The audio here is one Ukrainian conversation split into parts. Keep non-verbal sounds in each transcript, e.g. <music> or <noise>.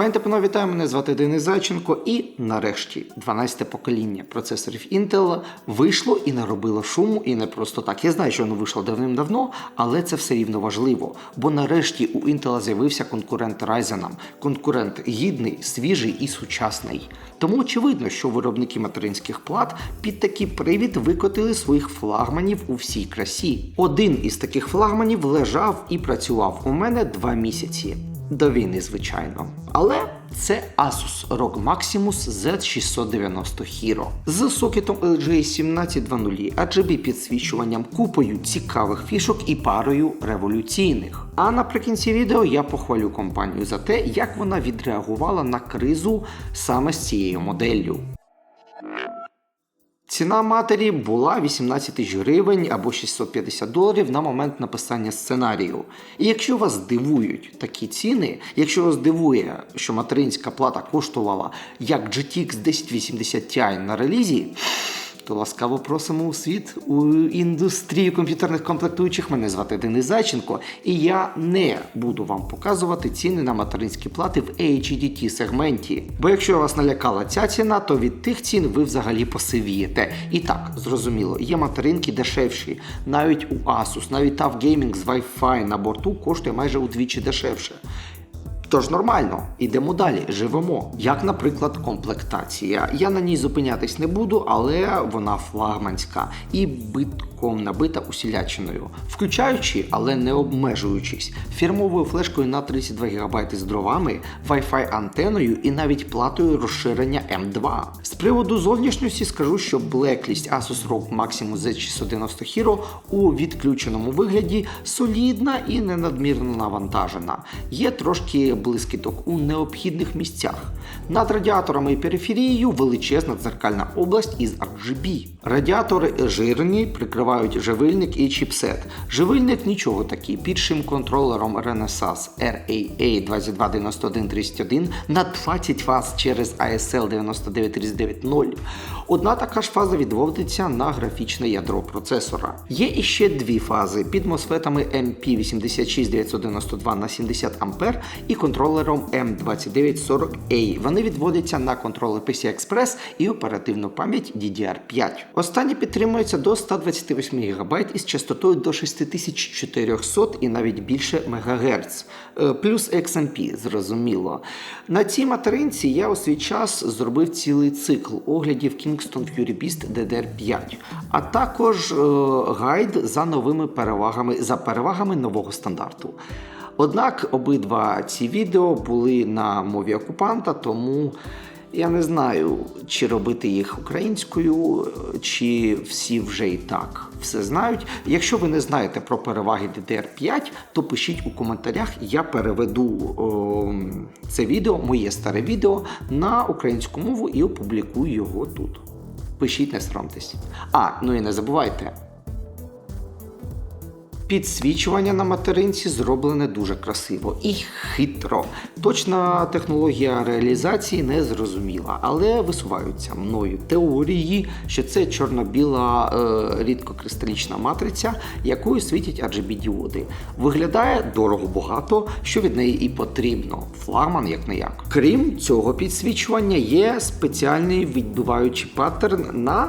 Пані та панове, вітаю, мене звати Денис Зайченко. І нарешті 12-те покоління процесорів Intel вийшло і наробило шуму, і не просто так. Я знаю, що воно вийшло давним-давно, але це все рівно важливо. Бо нарешті у Intel з'явився конкурент Ryzen. Конкурент гідний, свіжий і сучасний. Тому очевидно, що виробники материнських плат під такий привід викотили своїх флагманів у всій красі. Один із таких флагманів лежав і працював у мене два місяці. До війни, звичайно. Але це Asus ROG Maximus Z690 Hero з сокетом LGA 1720, RGB підсвічуванням, купою цікавих фішок і парою революційних. А наприкінці відео я похвалю компанію за те, як вона відреагувала на кризу саме з цією моделлю. Ціна матері була 18 тисяч гривень або 650 доларів на момент написання сценарію. І якщо вас дивують такі ціни, якщо вас дивує, що материнська плата коштувала як GTX 1080 Ti на релізі, то ласкаво просимо у світ у індустрію комп'ютерних комплектуючих. Мене звати Денис Зайченко, і я не буду вам показувати ціни на материнські плати в HDT сегменті. Бо якщо вас налякала ця ціна, то від тих цін ви взагалі посивієте. І так, зрозуміло, є материнки дешевші. Навіть у Asus, навіть TUF Gaming з Wi-Fi на борту коштує майже удвічі дешевше. Тож нормально, ідемо далі, живемо. Як, наприклад, комплектація. Я на ній зупинятись не буду, але вона флагманська і битком набита усілячиною, включаючи, але не обмежуючись, фірмовою флешкою на 32 ГБ з дровами, Wi-Fi антеною і навіть платою розширення M2. З приводу зовнішності скажу, що Blacklist Asus ROG Maximus Z690 Hero у відключеному вигляді солідна і не надмірно навантажена. Є трошки блискіток у необхідних місцях. Над радіаторами і периферією величезна дзеркальна область із RGB. Радіатори жирні, прикривають живильник і чіпсет. Живильник нічого такий під шим контролером Renesas RAA 229131 на 20 фаз через ASL 99390. Одна така ж фаза відводиться на графічне ядро процесора. Є іще дві фази під мосфетами MP86992 на 70 А і контролером M2940A. Вони відводяться на контролер PCI Express і оперативну пам'ять DDR5. Останні підтримуються до 128 ГБ із частотою до 6400 і навіть більше МГц. Е, Плюс XMP, зрозуміло. На цій материнці я у свій час зробив цілий цикл оглядів Kingston Fury Beast DDR5, а також е, гайд за новими перевагами за перевагами нового стандарту. Однак обидва ці відео були на мові окупанта, тому я не знаю, чи робити їх українською, чи всі вже і так все знають. Якщо ви не знаєте про переваги DDR5, то пишіть у коментарях, я переведу о, це відео, моє старе відео на українську мову і опублікую його тут. Пишіть, не соромтесь. А, ну і не забувайте. Підсвічування на материнці зроблене дуже красиво і хитро. Точна технологія реалізації не зрозуміла, але висуваються мною теорії, що це чорно-біла е, рідкокристалічна матриця, якою світять RGB діоди. Виглядає дорого багато, що від неї і потрібно. Флагман як не як. Крім цього підсвічування, є спеціальний відбиваючий паттерн на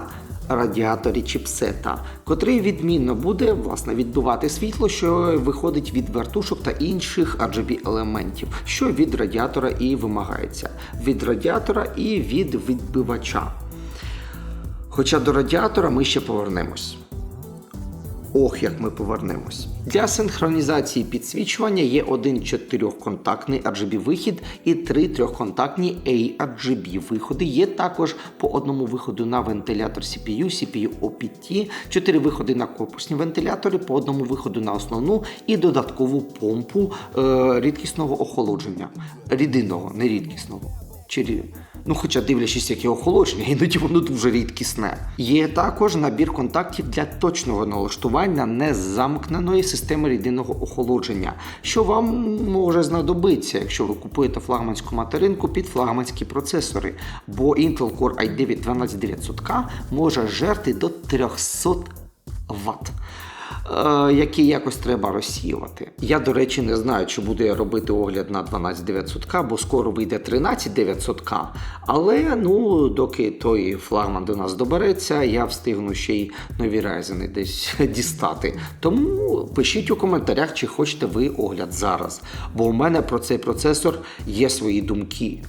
радіаторі чіпсета, котрий відмінно буде власне відбувати світло, що виходить від вертушок та інших RGB елементів, що від радіатора і вимагається. Від радіатора і від відбивача. Хоча до радіатора ми ще повернемось. Ох, як ми повернемось. Для синхронізації підсвічування є один чотирьохконтактний RGB вихід і три трьохконтактні ARGB виходи. Є також по одному виходу на вентилятор CPU, CPU OPT, чотири виходи на корпусні вентилятори, по одному виходу на основну і додаткову помпу е, рідкісного охолодження. Рідинного, не рідкісного. Чи Ну, хоча дивлячись, яке охолодження, іноді воно дуже рідкісне. Є також набір контактів для точного налаштування незамкненої системи рідинного охолодження, що вам може знадобитися, якщо ви купуєте флагманську материнку під флагманські процесори. Бо Intel Core i9 12900K може жерти до 300 Вт. Е, які якось треба розсіювати. Я, до речі, не знаю, чи буду я робити огляд на 12900К, бо скоро вийде 13900К. Але ну, доки той флагман до нас добереться, я встигну ще й нові райзени десь <laughs> дістати. Тому пишіть у коментарях, чи хочете ви огляд зараз. Бо у мене про цей процесор є свої думки.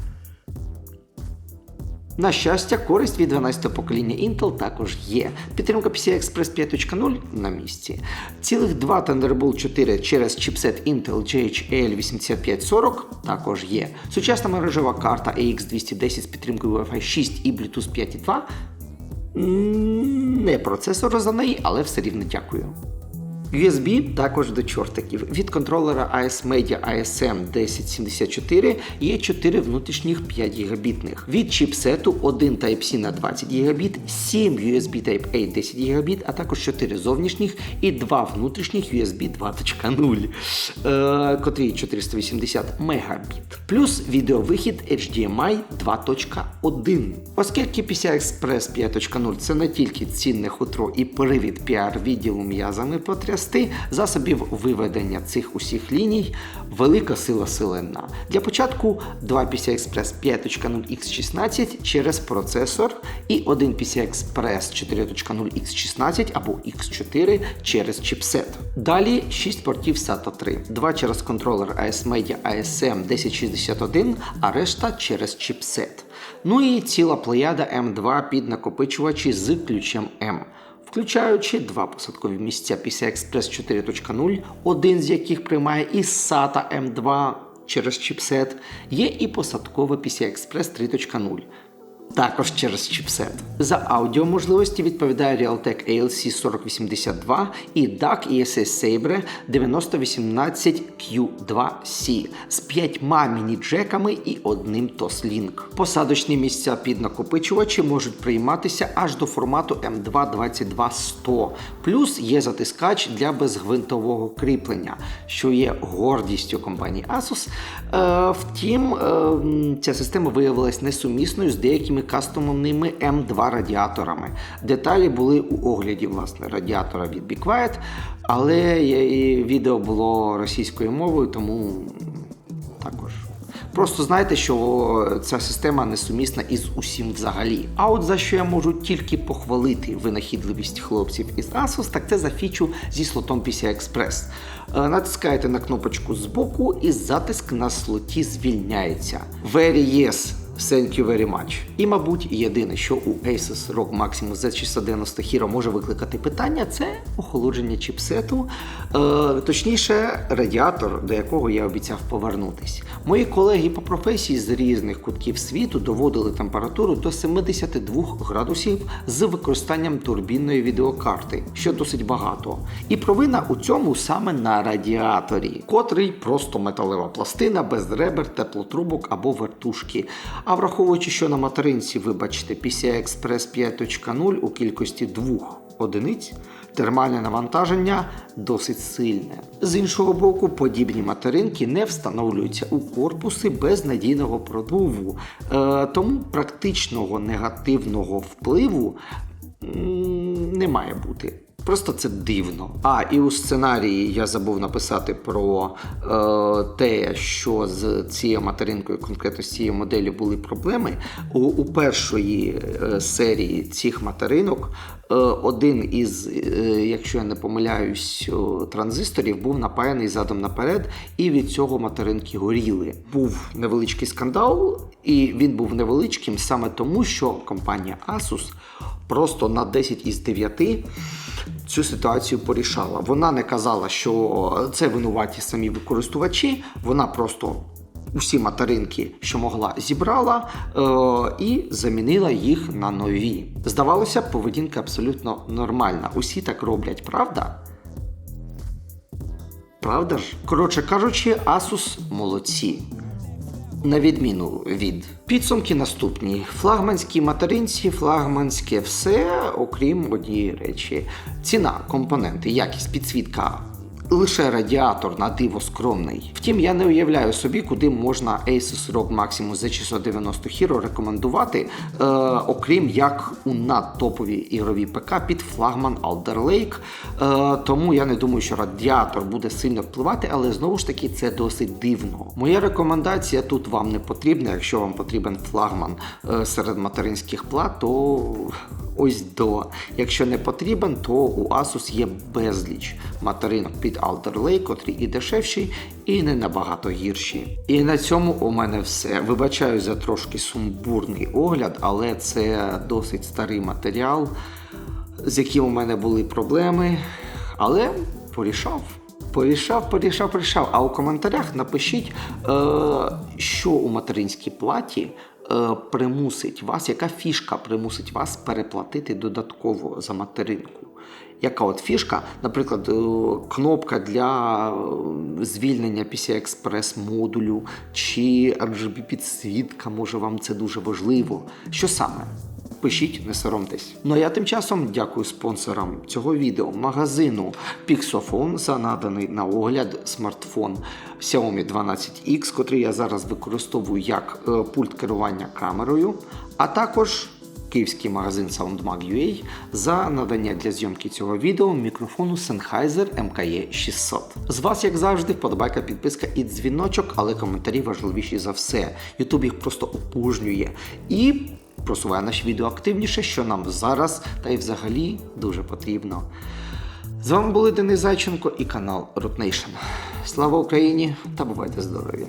На щастя, користь від 12-го покоління Intel також є. Підтримка PCI Express 5.0 на місці. Цілих два Thunderbolt 4 через чіпсет Intel JHL 8540 також є. Сучасна мережева карта AX210 з підтримкою Wi-Fi 6 і Bluetooth 5.2. Не процесор за неї, але все рівно дякую. USB також до чортиків. Від контролера AS Media ASM 1074 є 4 внутрішніх 5 гігабітних. Від чіпсету 1 Type-C на 20 гігабіт, 7 USB Type-A 10 гігабіт, а також 4 зовнішніх і 2 внутрішніх USB 2.0, е, котрі 480 мегабіт. Плюс відеовихід HDMI 2.1. Оскільки PCI Express 5.0 це не тільки цінне хутро і привід піар відділу м'язами потрясти, засобів виведення цих усіх ліній велика сила селена. Для початку два PCI Express 5.0 X16 через процесор і один PCI Express 4.0 X16 або X4 через чіпсет. Далі 6 портів SATA 3, 2 через контролер AS Media ASM 1061, а решта через чіпсет. Ну і ціла плеяда M2 під накопичувачі з ключем M включаючи два посадкові місця PCI Express 4.0, один з яких приймає і SATA M2 через чіпсет, є і посадкове PCI Express 3.0. Також через чіпсет. За аудіоможливості відповідає Realtek ALC 4082 і DAC ESS Sabre 9018Q2C з п'ятьма міні-джеками і одним TOS-Link. Посадочні місця під накопичувачі можуть прийматися аж до формату M22200. Плюс є затискач для безгвинтового кріплення, що є гордістю компанії Asus. Е, втім, е, ця система виявилась несумісною з деякими кастомними M2 радіаторами. Деталі були у огляді власне радіатора від Be Quiet, але відео було російською мовою, тому також. Просто знайте, що ця система несумісна із усім взагалі. А от за що я можу тільки похвалити винахідливість хлопців із Asus, так це за фічу зі слотом PCI Express. Е, Натискаєте на кнопочку збоку і затиск на слоті звільняється. Very yes. Thank you very much. І, мабуть, єдине, що у Asus ROG Maximus Z690 Hero може викликати питання, це охолодження чіпсету, е, точніше, радіатор, до якого я обіцяв повернутись. Мої колеги по професії з різних кутків світу доводили температуру до 72 градусів з використанням турбінної відеокарти, що досить багато. І провина у цьому саме на радіаторі, котрий просто металева пластина без ребер, теплотрубок або вертушки. А враховуючи, що на материнці, вибачте, PCI Express 5.0 у кількості двох одиниць, термальне навантаження досить сильне. З іншого боку, подібні материнки не встановлюються у корпуси без надійного продуву, е, тому практичного негативного впливу не має бути. Просто це дивно. А і у сценарії я забув написати про е, те, що з цією материнкою, конкретно з цією моделі, були проблеми. У, у першої е, серії цих материнок один із, е, якщо я не помиляюсь, транзисторів був напаяний задом наперед, і від цього материнки горіли. Був невеличкий скандал, і він був невеличким саме тому, що компанія Asus просто на 10 із 9 цю ситуацію порішала. Вона не казала, що це винуваті самі користувачі, вона просто усі материнки, що могла, зібрала е- і замінила їх на нові. Здавалося, поведінка абсолютно нормальна. Усі так роблять, правда? Правда ж? Коротше кажучи, Asus молодці. На відміну від підсумки наступні: флагманські материнці, флагманське все, окрім однієї речі. Ціна, компоненти, якість, підсвітка лише радіатор на диво скромний. Втім, я не уявляю собі, куди можна Asus ROG Maximus Z690 Hero рекомендувати, е, окрім як у надтопові ігрові ПК під флагман Alder Lake. Е, тому я не думаю, що радіатор буде сильно впливати, але знову ж таки це досить дивно. Моя рекомендація тут вам не потрібна. Якщо вам потрібен флагман е, серед материнських плат, то ось до. Якщо не потрібен, то у Asus є безліч материнок під Alder Lake, котрі і дешевші, і не набагато гірші. І на цьому у мене все. Вибачаю за трошки сумбурний огляд, але це досить старий матеріал, з яким у мене були проблеми. Але порішав. Порішав, порішав, порішав. А у коментарях напишіть, е, що у материнській платі примусить вас, яка фішка примусить вас переплатити додатково за материнку. Яка от фішка, наприклад, е, кнопка для е, звільнення після експрес-модулю чи RGB підсвітка, може вам це дуже важливо. Що саме? Пишіть, не соромтесь. Ну а я тим часом дякую спонсорам цього відео, магазину Pixophone за наданий на огляд смартфон Xiaomi 12X, котрий я зараз використовую як е, пульт керування камерою, а також київський магазин SoundMag.ua за надання для зйомки цього відео мікрофону Sennheiser MKE 600. З вас, як завжди, вподобайка, підписка і дзвіночок, але коментарі важливіші за все. YouTube їх просто обожнює. І просуває наші відео активніше, що нам зараз та й взагалі дуже потрібно. З вами були Денис Зайченко і канал Ротнейшн. Слава Україні та бувайте здорові!